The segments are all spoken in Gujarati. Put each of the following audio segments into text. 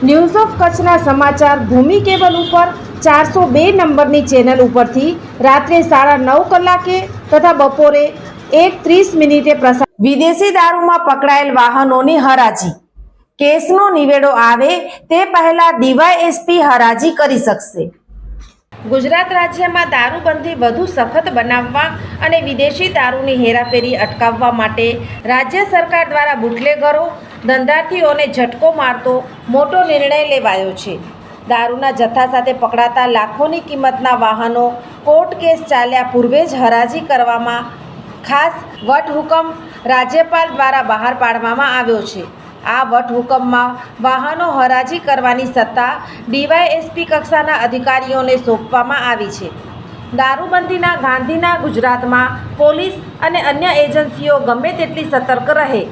news of કચ્છના સમાચાર ભૂમિ કેબલ ઉપર ચારસો બે નંબરની ચેનલ ઉપરથી રાત્રે સાડા નવ કલાકે તથા બપોરે એક ત્રીસ મિનિટે પ્રસાર વિદેશી દારૂમાં પકડાયેલ વાહનોની હરાજી. કેસનો નિવેડો આવે તે પહેલા ડીવાયએસપી હરાજી કરી શકશે. ગુજરાત રાજ્યમાં દારૂબંધી વધુ સખત બનાવવા અને વિદેશી દારૂની હેરાફેરી અટકાવવા માટે રાજ્ય સરકાર દ્વારા બુટલેગરો ધંધાર્થીઓને ઝટકો મારતો મોટો નિર્ણય લેવાયો છે. દારૂના જથ્થા સાથે પકડાતા લાખોની કિંમતના વાહનો, કોર્ટ કેસ ચાલ્યા પૂર્વે જ હરાજી કરવામાં ખાસ વટહુકમ રાજ્યપાલ દ્વારા બહાર પાડવામાં આવ્યો છે. આ વટહુકમમાં વાહનો હરાજી કરવાની સત્તા ડીવાયએસપી કક્ષાના અધિકારીઓને સોંપવામાં આવી છે. દારૂબંધીના ગાંધીના ગુજરાતમાં પોલીસ અને અન્ય એજન્સીઓ ગમે તેટલી સતર્ક રહે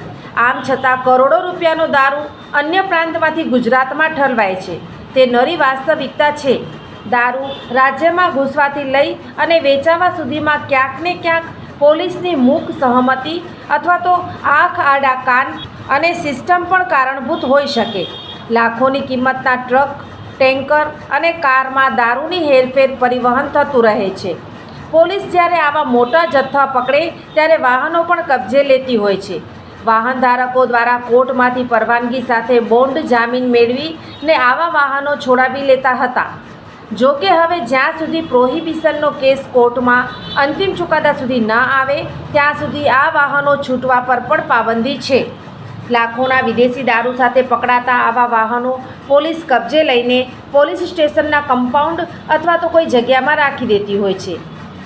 આમ છતાં કરોડો રૂપિયાનો દારૂ અન્ય પ્રાંતમાંથી ગુજરાતમાં ઠલવાય છે. તે નરી વાસ્તવિકતા છે. દારૂ રાજ્યમાં ઘૂસવાથી લઈ અને વેચાવા સુધીમાં ક્યાંક ને ક્યાંક પોલીસની મૂક સહમતિ અથવા તો આંખ આડા કાન અને સિસ્ટમ પણ કારણભૂત હોઈ શકે. લાખોની કિંમતના ટ્રક, ટેન્કર અને કારમાં દારૂની હેરફેર પરિવહન થતું રહે છે. પોલીસ જ્યારે આવા મોટા જથ્થા પકડે, ત્યારે વાહનો પણ કબજે લેતી હોય છે. વાહન ધારકો દ્વારા કોર્ટમાંથી પરવાનગી સાથે બોન્ડ જામીન મેળવી ને આવા વાહનો છોડાવી લેતા હતા. જો કે હવે જ્યાં સુધી પ્રોહિબિશનનો કેસ કોર્ટમાં અંતિમ ચુકાદા સુધી ન આવે, ત્યાં સુધી આ વાહનો છૂટવા પર પણ પાબંદી છે. લાખોના વિદેશી દારૂ સાથે પકડાતા આવા વાહનો પોલીસ કબજે લઈને પોલીસ સ્ટેશનના કમ્પાઉન્ડ અથવા તો કોઈ જગ્યામાં રાખી દેતી હોય છે.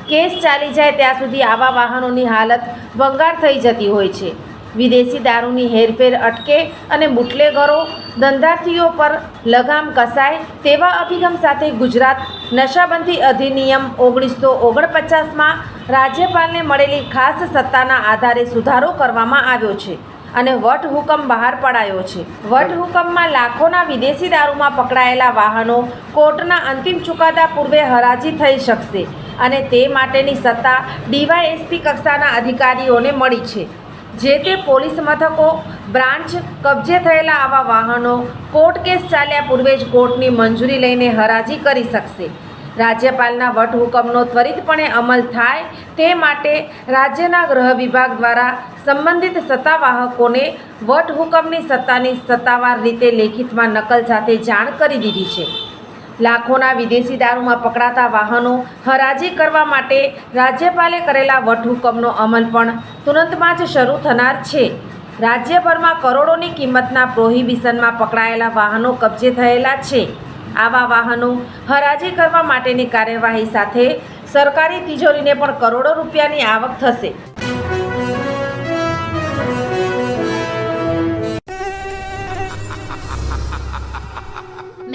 કેસ ચાલી જાય ત્યાં સુધી આવા વાહનોની હાલત ભંગાર થઈ જતી હોય છે. વિદેશી દારૂની હેરફેર અટકે અને બુટલેગરો, ધંધાર્થીઓ પર લગામ કસાય તેવા અભિગમ સાથે ગુજરાત નશાબંધી અધિનિયમ ઓગણીસો ઓગણપચાસમાં રાજ્યપાલને મળેલી ખાસ સત્તાના આધારે સુધારો કરવામાં આવ્યો છે અને વટહુકમ બહાર પડાયો છે. વટહુકમમાં લાખોના વિદેશી દારૂમાં પકડાયેલા વાહનો કોર્ટના અંતિમ ચુકાદા પૂર્વે હરાજી થઈ શકશે અને તે માટેની સત્તા ડીવાયએસપી કક્ષાના અધિકારીઓને મળી છે. જે તે પોલીસ મથકો, બ્રાન્ચ કબજે થયેલા આવા વાહનો, કોર્ટ કેસ ચાલ્યા પૂર્વે જ કોર્ટની મંજૂરી લઈને હરાજી કરી શકશે. રાજ્યપાલના વટહુકમનો ત્વરિતપણે અમલ થાય તે માટે રાજ્યના ગૃહ વિભાગ દ્વારા સંબંધિત સત્તાવાહકોને વટહુકમની સત્તાની સત્તાવાર રીતે લેખિતમાં નકલ સાથે જાણ કરી દીધી છે. લાખોના વિદેશી દારૂમાં પકડાતા વાહનો હરાજી કરવા માટે રાજ્યપાલે કરેલા વટહુકમનો અમલ પણ તુરંતમાં જ શરૂ થનાર છે. રાજ્યભરમાં કરોડોની કિંમતના પ્રોહિબિશનમાં પકડાયેલા વાહનો કબજે થયેલા છે. આવા વાહનો હરાજી કરવા માટેની કાર્યવાહી સાથે સરકારી તિજોરીને પણ કરોડો રૂપિયાની આવક થશે.